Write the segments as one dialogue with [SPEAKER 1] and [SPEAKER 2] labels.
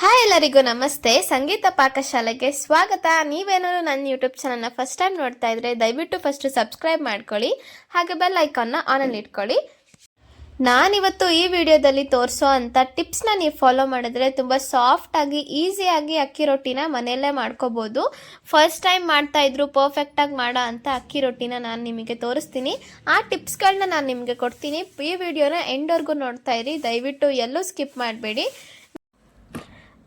[SPEAKER 1] Hi ಎಲ್ಲರಿಗೂ ನಮಸ್ತೆ. ಸಂಗೀತ ಪಾಕಶಾಲೆಗೆ ಸ್ವಾಗತ. ನೀವೇನಾದ್ರು ನನ್ನ ಯೂಟ್ಯೂಬ್ ಚಾನಲ್ನ ಫಸ್ಟ್ ಟೈಮ್ ನೋಡ್ತಾ ಇದ್ರೆ ದಯವಿಟ್ಟು ಫಸ್ಟ್ ಸಬ್ಸ್ಕ್ರೈಬ್ ಮಾಡ್ಕೊಳ್ಳಿ. ಹಾಗೆ ಬೆಲ್ ಐಕಾನ್ನ ಆನಲ್ಲಿ ಇಟ್ಕೊಳ್ಳಿ. ನಾನಿವತ್ತು ಈ ವಿಡಿಯೋದಲ್ಲಿ ತೋರಿಸೋ ಅಂಥ ಟಿಪ್ಸ್ನ ನೀವು ಫಾಲೋ ಮಾಡಿದ್ರೆ ತುಂಬ ಸಾಫ್ಟಾಗಿ ಈಸಿಯಾಗಿ ಅಕ್ಕಿ ರೊಟ್ಟಿನ ಮನೆಯಲ್ಲೇ ಮಾಡ್ಕೋಬೋದು. ಫಸ್ಟ್ ಟೈಮ್ ಮಾಡ್ತಾ ಇದ್ರು ಪರ್ಫೆಕ್ಟಾಗಿ ಮಾಡೋ ಅಂಥ ಅಕ್ಕಿ ರೊಟ್ಟಿನ ನಾನು ನಿಮಗೆ ತೋರಿಸ್ತೀನಿ. ಆ ಟಿಪ್ಸ್ಗಳನ್ನ ನಾನು ನಿಮಗೆ ಕೊಡ್ತೀನಿ. ಈ ವಿಡಿಯೋನ ಎಂಡ್ವರೆಗೂ ನೋಡ್ತಾ ಇರಿ. ದಯವಿಟ್ಟು ಎಲ್ಲೂ ಸ್ಕಿಪ್ ಮಾಡಬೇಡಿ.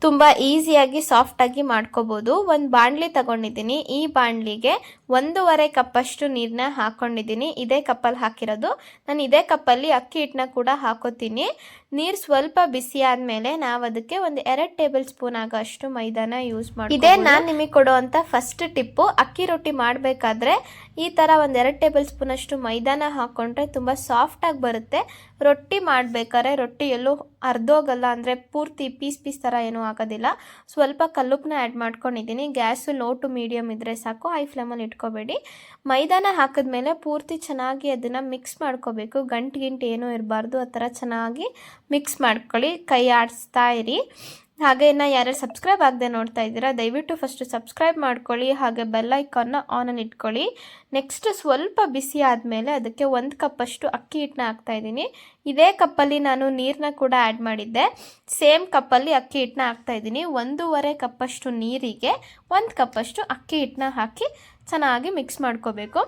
[SPEAKER 1] ತುಂಬ ಈಸಿಯಾಗಿ ಸಾಫ್ಟಾಗಿ ಮಾಡ್ಕೋಬೋದು. ಒಂದು ಬಾಣಲಿ ತಗೊಂಡಿದ್ದೀನಿ. ಈ ಬಾಣಲಿಗೆ ಒಂದೂವರೆ ಕಪ್ಪಷ್ಟು ನೀರನ್ನ ಹಾಕ್ಕೊಂಡಿದ್ದೀನಿ ಇದೇ ಕಪ್ಪಲ್ಲಿ ಹಾಕಿರೋದು. ನಾನು ಇದೇ ಕಪ್ಪಲ್ಲಿ ಅಕ್ಕಿ ಹಿಟ್ಟನ್ನ ಕೂಡ ಹಾಕೋತೀನಿ. ನೀರು ಸ್ವಲ್ಪ ಬಿಸಿ ಆದಮೇಲೆ ನಾವು ಅದಕ್ಕೆ ಒಂದು ಎರಡು ಟೇಬಲ್ ಸ್ಪೂನ್ ಆಗೋ ಅಷ್ಟು ಮೈದಾನ ಯೂಸ್ ಮಾಡಿ ಇದೇ ನಾನು ನಿಮಗೆ ಕೊಡುವಂಥ ಫಸ್ಟ್ ಟಿಪ್ಪು. ಅಕ್ಕಿ ರೊಟ್ಟಿ ಮಾಡಬೇಕಾದ್ರೆ ಈ ಥರ ಒಂದು ಎರಡು ಟೇಬಲ್ ಸ್ಪೂನ್ ಅಷ್ಟು ಮೈದಾನ ಹಾಕ್ಕೊಂಡ್ರೆ ತುಂಬ ಸಾಫ್ಟಾಗಿ ಬರುತ್ತೆ. ರೊಟ್ಟಿ ಮಾಡಬೇಕಾದ್ರೆ ರೊಟ್ಟಿ ಎಲ್ಲೂ ಅರ್ಧೋಗಲ್ಲ ಅಂದರೆ ಪೂರ್ತಿ ಪೀಸ್ ಪೀಸ್ ಥರ ಏನೂ ಆಗೋದಿಲ್ಲ. ಸ್ವಲ್ಪ ಕಲ್ಲುಪ್ಪನ್ನ ಆ್ಯಡ್ ಮಾಡ್ಕೊಂಡಿದ್ದೀನಿ ಗ್ಯಾಸು ಲೋ ಟು ಮೀಡಿಯಮ್ ಇದ್ದರೆ ಸಾಕು. ಹೈ ಫ್ಲೇಮಲ್ಲಿ ಇಟ್ಕೋಬೇಡಿ. ಮೈದಾನ ಹಾಕಿದ್ಮೇಲೆ ಪೂರ್ತಿ ಚೆನ್ನಾಗಿ ಅದನ್ನು ಮಿಕ್ಸ್ ಮಾಡ್ಕೋಬೇಕು. ಗಂಟು ಗಿಂಟು ಏನೂ ಇರಬಾರ್ದು. ಆ ಥರ ಚೆನ್ನಾಗಿ ಮಿಕ್ಸ್ ಮಾಡ್ಕೊಳ್ಳಿ, ಕೈ ಆಡಿಸ್ತಾ ಇರಿ. ಹಾಗೆ ಇನ್ನು ಯಾರ್ಯಾರು ಸಬ್ಸ್ಕ್ರೈಬ್ ಆಗದೆ ನೋಡ್ತಾ ಇದ್ದೀರಾ, ದಯವಿಟ್ಟು ಫಸ್ಟು ಸಬ್ಸ್ಕ್ರೈಬ್ ಮಾಡ್ಕೊಳ್ಳಿ, ಹಾಗೆ ಬೆಲ್ ಐಕಾನ್ನ ಅನ್ನು ಇಟ್ಕೊಳ್ಳಿ. ನೆಕ್ಸ್ಟ್ ಸ್ವಲ್ಪ ಬಿಸಿ ಆದಮೇಲೆ ಅದಕ್ಕೆ ಒಂದು ಕಪ್ಪಷ್ಟು ಅಕ್ಕಿ ಹಿಟ್ಟನ್ನ ಹಾಕ್ತಾ ಇದ್ದೀನಿ. ಇದೇ ಕಪ್ಪಲ್ಲಿ ನಾನು ನೀರನ್ನ ಕೂಡ ಆ್ಯಡ್ ಮಾಡಿದ್ದೆ. ಸೇಮ್ ಕಪ್ಪಲ್ಲಿ ಅಕ್ಕಿ ಹಿಟ್ಟನ್ನ ಹಾಕ್ತಾ ಇದ್ದೀನಿ. ಒಂದೂವರೆ ಕಪ್ಪಷ್ಟು ನೀರಿಗೆ, ಒಂದು ಕಪ್ಪಷ್ಟು ಅಕ್ಕಿ ಹಿಟ್ಟನ್ನ ಹಾಕಿ ಚೆನ್ನಾಗಿ ಮಿಕ್ಸ್ ಮಾಡ್ಕೋಬೇಕು.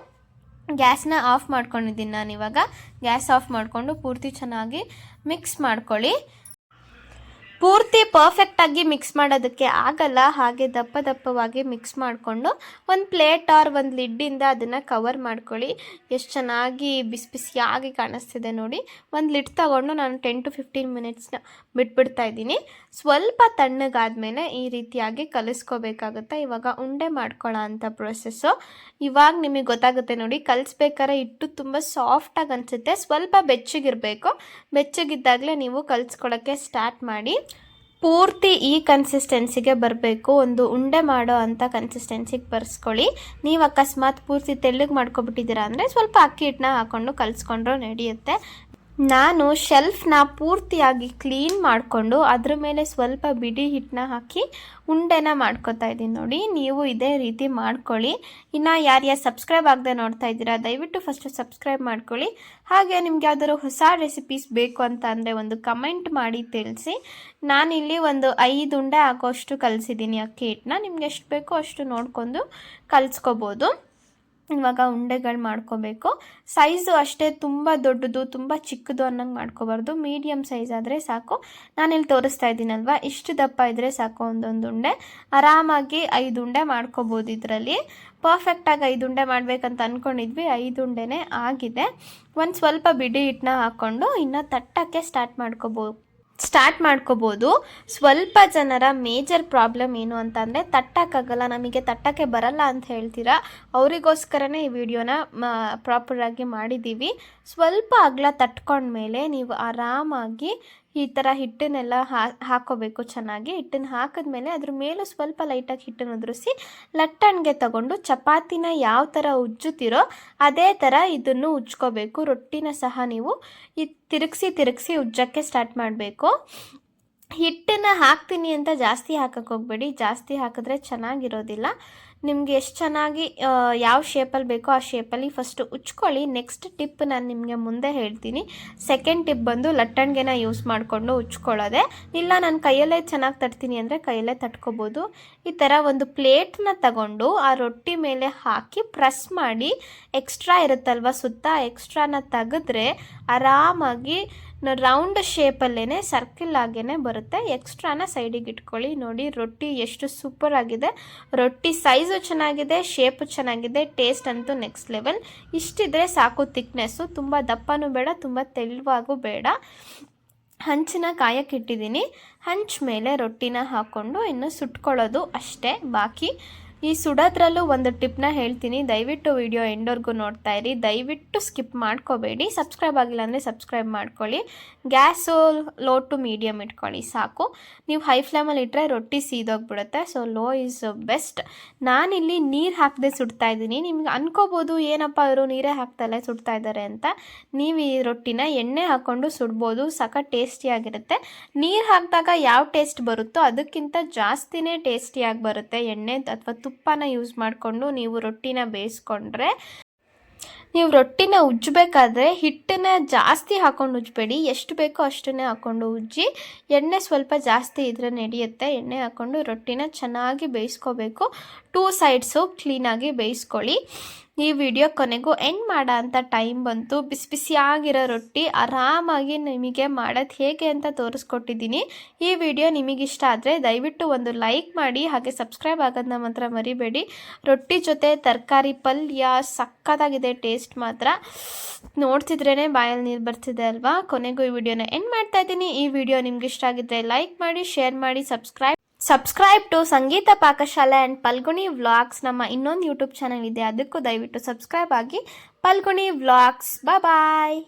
[SPEAKER 1] ಗ್ಯಾಸ್ನ ಆಫ್ ಮಾಡ್ಕೊಂಡಿದ್ದೀನಿ ನಾನು ಇವಾಗ ಗ್ಯಾಸ್ ಆಫ್ ಮಾಡಿಕೊಂಡು ಪೂರ್ತಿ ಚೆನ್ನಾಗಿ ಮಿಕ್ಸ್ ಮಾಡ್ಕೊಳ್ಳಿ. ಪೂರ್ತಿ ಪರ್ಫೆಕ್ಟಾಗಿ ಮಿಕ್ಸ್ ಮಾಡೋದಕ್ಕೆ ಆಗಲ್ಲ, ಹಾಗೆ ದಪ್ಪ ದಪ್ಪವಾಗಿ ಮಿಕ್ಸ್ ಮಾಡಿಕೊಂಡು ಒಂದು ಪ್ಲೇಟ್ ಆರ್ ಒಂದು ಲಿಡ್ಡಿಂದ ಅದನ್ನು ಕವರ್ ಮಾಡ್ಕೊಳ್ಳಿ. ಎಷ್ಟು ಚೆನ್ನಾಗಿ ಬಿಸಿ ಬಿಸಿಯಾಗಿ ಕಾಣಿಸ್ತಿದೆ ನೋಡಿ. ಒಂದು ಲಿಡ್ ತಗೊಂಡು ನಾನು ಟೆನ್ ಟು ಫಿಫ್ಟೀನ್ ಮಿನಿಟ್ಸ್ನ ಬಿಟ್ಬಿಡ್ತಾ ಇದ್ದೀನಿ. ಸ್ವಲ್ಪ ತಣ್ಣಗಾದ್ಮೇಲೆ ಈ ರೀತಿಯಾಗಿ ಕಲಿಸ್ಕೋಬೇಕಾಗುತ್ತೆ? ಇವಾಗ ಉಂಡೆ ಮಾಡ್ಕೊಳ್ಳೋ ಅಂಥ ಪ್ರೊಸೆಸ್ಸು ಇವಾಗ ನಿಮಗೆ ಗೊತ್ತಾಗುತ್ತೆ ನೋಡಿ, ಕಲಿಸ್ಬೇಕಾದ್ರೆ ಇಟ್ಟು ತುಂಬ ಸಾಫ್ಟಾಗಿ ಅನಿಸುತ್ತೆ. ಸ್ವಲ್ಪ ಬೆಚ್ಚಗಿರಬೇಕು. ಬೆಚ್ಚಗಿದ್ದಾಗಲೇ ನೀವು ಕಲಿಸ್ಕೊಳ್ಳೋಕ್ಕೆ ಸ್ಟಾರ್ಟ್ ಮಾಡಿ. ಪೂರ್ತಿ ಈ ಕನ್ಸಿಸ್ಟೆನ್ಸಿಗೆ ಬರಬೇಕು. ಒಂದು ಉಂಡೆ ಮಾಡೋ ಅಂತ ಕನ್ಸಿಸ್ಟೆನ್ಸಿಗೆ ಬರ್ಸ್ಕೊಳ್ಳಿ. ನೀವು ಅಕಸ್ಮಾತ್ ಪೂರ್ತಿ ತೆಳ್ಳಗೆ ಮಾಡ್ಕೊಬಿಟ್ಟಿದ್ದೀರಾ ಅಂದರೆ ಸ್ವಲ್ಪ ಅಕ್ಕಿ ಹಿಟ್ಟನ್ನ ಹಾಕ್ಕೊಂಡು ಕಲಿಸ್ಕೊಂಡ್ರೂ ನಡೆಯುತ್ತೆ. ನಾನು ಶೆಲ್ಫ್ನ ಪೂರ್ತಿಯಾಗಿ ಕ್ಲೀನ್ ಮಾಡಿಕೊಂಡು ಅದ್ರ ಮೇಲೆ ಸ್ವಲ್ಪ ಬಿಡಿ ಹಿಟ್ಟನ್ನ ಹಾಕಿ ಉಂಡೆನ ಮಾಡ್ಕೊತಾ ಇದ್ದೀನಿ ನೋಡಿ. ನೀವು ಇದೇ ರೀತಿ ಮಾಡ್ಕೊಳ್ಳಿ. ಇನ್ನು ಯಾರ್ಯಾರು ಸಬ್ಸ್ಕ್ರೈಬ್ ಆಗದೆ ನೋಡ್ತಾ ಇದ್ದೀರಾ, ದಯವಿಟ್ಟು ಫಸ್ಟು ಸಬ್ಸ್ಕ್ರೈಬ್ ಮಾಡ್ಕೊಳ್ಳಿ. ಹಾಗೆ ನಿಮ್ಗೆ ಯಾವ್ದಾದ್ರು ಹೊಸ ರೆಸಿಪೀಸ್ ಬೇಕು ಅಂತ ಅಂದರೆ ಒಂದು ಕಮೆಂಟ್ ಮಾಡಿ ತಿಳಿಸಿ. ನಾನಿಲ್ಲಿ ಒಂದು ಐದು ಉಂಡೆ ಹಾಕೋಷ್ಟು ಕಲಿಸಿದ್ದೀನಿ ಅಕ್ಕಿ ಹಿಟ್ಟನ್ನ ನಿಮ್ಗೆ ಎಷ್ಟು ಬೇಕೋ ಅಷ್ಟು ನೋಡ್ಕೊಂಡು ಕಲಿಸ್ಕೋಬೋದು. ಇವಾಗ ಉಂಡೆಗಳು ಮಾಡ್ಕೋಬೇಕು. ಸೈಜು ಅಷ್ಟೇ ತುಂಬ ದೊಡ್ಡದು, ತುಂಬ ಚಿಕ್ಕದು ಅನ್ನಂಗೆ ಮಾಡ್ಕೋಬಾರ್ದು. ಮೀಡಿಯಮ್ ಸೈಜ್ ಆದರೆ ಸಾಕು. ನಾನಿಲ್ಲಿ ತೋರಿಸ್ತಾ ಇದ್ದೀನಲ್ವ? ಇಷ್ಟು ದಪ್ಪ ಇದ್ದರೆ ಸಾಕು ಒಂದೊಂದು ಉಂಡೆ. ಆರಾಮಾಗಿ ಐದು ಉಂಡೆ ಮಾಡ್ಕೋಬೋದು ಇದರಲ್ಲಿ. ಪರ್ಫೆಕ್ಟಾಗಿ ಐದು ಉಂಡೆ ಮಾಡಬೇಕಂತ ಅಂದ್ಕೊಂಡಿದ್ವಿ ಐದು ಉಂಡೆನೇ ಆಗಿದೆ. ಒಂದು ಸ್ವಲ್ಪ ಬಿಡಿ ಹಿಟ್ಟನ್ನ ಹಾಕ್ಕೊಂಡು ಇನ್ನು ತಟ್ಟಕ್ಕೆ ಸ್ಟಾರ್ಟ್ ಮಾಡ್ಕೋಬೋದು ಸ್ಟಾರ್ಟ್ ಮಾಡ್ಕೋಬೋದು. ಸ್ವಲ್ಪ ಜನರ ಮೇಜರ್ ಪ್ರಾಬ್ಲಮ್ ಏನು ಅಂತಂದರೆ ತಟ್ಟಕ್ಕಾಗಲ್ಲ, ನಮಗೆ ತಟ್ಟಕ್ಕೆ ಬರಲ್ಲ ಅಂತ ಹೇಳ್ತೀರಾ? ಅವರಿಗೋಸ್ಕರನೇ ಈ ವಿಡಿಯೋನ ಪ್ರಾಪರಾಗಿ ಮಾಡಿದ್ದೀವಿ. ಸ್ವಲ್ಪ ಅಗಲ ತಟ್ಕೊಂಡ್ಮೇಲೆ ನೀವು ಆರಾಮಾಗಿ ಈ ಥರ ಹಿಟ್ಟನ್ನೆಲ್ಲ ಹಾಕೋಬೇಕು ಚೆನ್ನಾಗಿ. ಹಿಟ್ಟನ್ನು ಹಾಕಿದ್ಮೇಲೆ ಅದ್ರ ಮೇಲೂ ಸ್ವಲ್ಪ ಲೈಟಾಗಿ ಹಿಟ್ಟನ್ನು ಉದುರಿಸಿ, ಲಟ್ಟಣಿಗೆ ತಗೊಂಡು ಚಪಾತಿನ ಯಾವ ಥರ ಉಜ್ಜುತ್ತೀರೋ ಅದೇ ಥರ ಇದನ್ನು ಉಜ್ಕೋಬೇಕು. ರೊಟ್ಟಿನ ಸಹ ನೀವು ಈ ತಿರುಗಿಸಿ ತಿರುಗಿಸಿ ಉಜ್ಜಕ್ಕೆ ಸ್ಟಾರ್ಟ್ ಮಾಡಬೇಕು. ಹಿಟ್ಟನ್ನು ಹಾಕ್ತೀನಿ ಅಂತ ಜಾಸ್ತಿ ಹಾಕಕ್ಕೆ ಹೋಗಬೇಡಿ. ಜಾಸ್ತಿ ಹಾಕಿದ್ರೆ ಚೆನ್ನಾಗಿರೋದಿಲ್ಲ. ನಿಮಗೆ ಎಷ್ಟು ಚೆನ್ನಾಗಿ ಯಾವ ಶೇಪಲ್ಲಿ ಬೇಕೋ ಆ ಶೇಪಲ್ಲಿ ಫಸ್ಟು ಉಚ್ಕೊಳ್ಳಿ. ನೆಕ್ಸ್ಟ್ ಟಿಪ್ ನಾನು ನಿಮಗೆ ಮುಂದೆ ಹೇಳ್ತೀನಿ. ಸೆಕೆಂಡ್ ಟಿಪ್ ಬಂದು ಲಟ್ಟಣಿಗೆನ ಯೂಸ್ ಮಾಡಿಕೊಂಡು ಉಚ್ಕೊಳ್ಳೋದೆ. ಇಲ್ಲ, ನಾನು ಕೈಯಲ್ಲೇ ಚೆನ್ನಾಗಿ ತಟ್ತೀನಿ ಅಂದರೆ ಕೈಯಲ್ಲೇ ತಟ್ಕೋಬೋದು. ಈ ಥರ ಒಂದು ಪ್ಲೇಟ್ನ ತಗೊಂಡು ಆ ರೊಟ್ಟಿ ಮೇಲೆ ಹಾಕಿ ಪ್ರೆಸ್ ಮಾಡಿ ಎಕ್ಸ್ಟ್ರಾ ಇರುತ್ತಲ್ವ ಸುತ್ತ ಎಕ್ಸ್ಟ್ರಾನ ತೆಗೆದ್ರೆ ಆರಾಮಾಗಿ ರೌಂಡ್ ಶೇಪಲ್ಲೇ ಸರ್ಕಲ್ ಆಗೇ ಬರುತ್ತೆ. ಎಕ್ಸ್ಟ್ರಾನ ಸೈಡಿಗೆ ಇಟ್ಕೊಳ್ಳಿ. ನೋಡಿ, ರೊಟ್ಟಿ ಎಷ್ಟು ಸೂಪರ್ ಆಗಿದೆ. ರೊಟ್ಟಿ ಸೈಜು ಚೆನ್ನಾಗಿದೆ ಶೇಪು ಚೆನ್ನಾಗಿದೆ ಟೇಸ್ಟ್ ಅಂತೂ ನೆಕ್ಸ್ಟ್ ಲೆವೆಲ್ ಇಷ್ಟಿದ್ರೆ ಸಾಕು ತಿಕ್ನೆಸ್ಸು ತುಂಬ ದಪ್ಪನೂ ಬೇಡ, ತುಂಬ ತೆಳುವಾಗೂ ಬೇಡ. ಹಂಚಿನ ಕಾಯಕ್ಕಿಟ್ಟಿದ್ದೀನಿ ಹಂಚ್ ಮೇಲೆ ರೊಟ್ಟಿನ ಹಾಕ್ಕೊಂಡು ಇನ್ನು ಸುಟ್ಕೊಳ್ಳೋದು ಅಷ್ಟೇ. ಬಾಕಿ ಈ ಸುಡೋದ್ರಲ್ಲೂ ಒಂದು ಟಿಪ್ನ ಹೇಳ್ತೀನಿ. ದಯವಿಟ್ಟು ವಿಡಿಯೋ ಎಂಡೋರ್ಗೂ ನೋಡ್ತಾ ಇರಿ. ದಯವಿಟ್ಟು ಸ್ಕಿಪ್ ಮಾಡ್ಕೋಬೇಡಿ. ಸಬ್ಸ್ಕ್ರೈಬ್ ಆಗಿಲ್ಲ ಅಂದರೆ ಸಬ್ಸ್ಕ್ರೈಬ್ ಮಾಡ್ಕೊಳ್ಳಿ. ಗ್ಯಾಸು ಲೋ ಟು ಮೀಡಿಯಮ್ ಇಟ್ಕೊಳ್ಳಿ, ಸಾಕು. ನೀವು ಹೈ ಫ್ಲೇಮಲ್ಲಿ ಇಟ್ಟರೆ ರೊಟ್ಟಿ ಸೀದೋಗ್ಬಿಡುತ್ತೆ. So, low is best. ನಾನಿಲ್ಲಿ ನೀರು ಹಾಕದೆ ಸುಡ್ತಾ ಇದ್ದೀನಿ. ನಿಮ್ಗೆ ಅನ್ಕೋಬೋದು, ಏನಪ್ಪ ಇವರು ನೀರೇ ಹಾಕ್ತಲ್ಲ ಸುಡ್ತಾ ಇದ್ದಾರೆ ಅಂತ. ನೀವು ಈ ರೊಟ್ಟಿನ ಎಣ್ಣೆ ಹಾಕ್ಕೊಂಡು ಸುಡ್ಬೋದು. ಸಖತ್ ಟೇಸ್ಟಿಯಾಗಿರುತ್ತೆ ನೀರು ಹಾಕಿದಾಗ ಯಾವ ಟೇಸ್ಟ್ ಬರುತ್ತೋ ಅದಕ್ಕಿಂತ ಜಾಸ್ತಿನೇ ಟೇಸ್ಟಿಯಾಗಿ ಬರುತ್ತೆ ಎಣ್ಣೆ ಅಥವಾ ತುಪ್ಪನ ಯೂಸ್ ಮಾಡಿಕೊಂಡು ನೀವು ರೊಟ್ಟಿನ ಬೇಯಿಸ್ಕೊಂಡ್ರೆ, ನೀವು ರೊಟ್ಟಿನ ಉಜ್ಜಬೇಕಾದ್ರೆ ಹಿಟ್ಟನ್ನ ಜಾಸ್ತಿ ಹಾಕೊಂಡು ಉಜ್ಜಬೇಡಿ ಎಷ್ಟು ಬೇಕೋ ಅಷ್ಟನ್ನೇ ಹಾಕ್ಕೊಂಡು ಉಜ್ಜಿ, ಎಣ್ಣೆ ಸ್ವಲ್ಪ ಜಾಸ್ತಿ ಇದ್ರೆ ನಡೆಯುತ್ತೆ. ಎಣ್ಣೆ ಹಾಕ್ಕೊಂಡು ರೊಟ್ಟಿನ ಚೆನ್ನಾಗಿ ಬೇಯಿಸ್ಕೋಬೇಕು. ಟೂ ಸೈಡ್ಸು ಕ್ಲೀನಾಗಿ ಬೇಯಿಸ್ಕೊಳ್ಳಿ. ಈ ವಿಡಿಯೋ ಕೊನೆಗೂ ಎಂಡ್ ಮಾಡೋ ಅಂಥ ಟೈಮ್ ಬಂತು. ಬಿಸಿ ಬಿಸಿಯಾಗಿರೋ ರೊಟ್ಟಿ ಆರಾಮಾಗಿ ನಿಮಗೆ ಮಾಡೋದು ಹೇಗೆ ಅಂತ ತೋರಿಸ್ಕೊಟ್ಟಿದ್ದೀನಿ. ಈ ವಿಡಿಯೋ ನಿಮಗಿಷ್ಟ ಆದರೆ ದಯವಿಟ್ಟು ಒಂದು ಲೈಕ್ ಮಾಡಿ, ಹಾಗೆ ಸಬ್ಸ್ಕ್ರೈಬ್ ಆಗೋದನ್ನ ಮಾತ್ರ ಮರಿಬೇಡಿ. ರೊಟ್ಟಿ ಜೊತೆ ತರಕಾರಿ, ಪಲ್ಯ, ಸಕ್ಕತ್ತಾಗಿದೆ ಟೇಸ್ಟ್ ಮಾತ್ರ. ನೋಡ್ತಿದ್ರೇ ಬಾಯಲ್ಲಿ ನೀರು ಬರ್ತಿದೆ ಅಲ್ವಾ? ಕೊನೆಗೂ ಈ ವಿಡಿಯೋನ ಎಂಡ್ ಮಾಡ್ತಾ ಇದ್ದೀನಿ. ಈ ವಿಡಿಯೋ ನಿಮ್ಗೆ ಇಷ್ಟ ಆಗಿದ್ದರೆ ಲೈಕ್ ಮಾಡಿ, ಶೇರ್ ಮಾಡಿ, subscribe subscribe to Sangeetha Pakashale and Palguni vlogs ನಮ್ಮ ಇನ್ನೊಂದು ಯೂಟ್ಯೂಬ್ ಚಾನಲ್ ಇದೆ. ಅದಕ್ಕೂ ದಯವಿಟ್ಟು ಸಬ್ಸ್ಕ್ರೈಬ್ ಆಗಿ. ಪಲ್ಗುಣಿ ವ್ಲಾಗ್ಸ್ ಬಾಯ್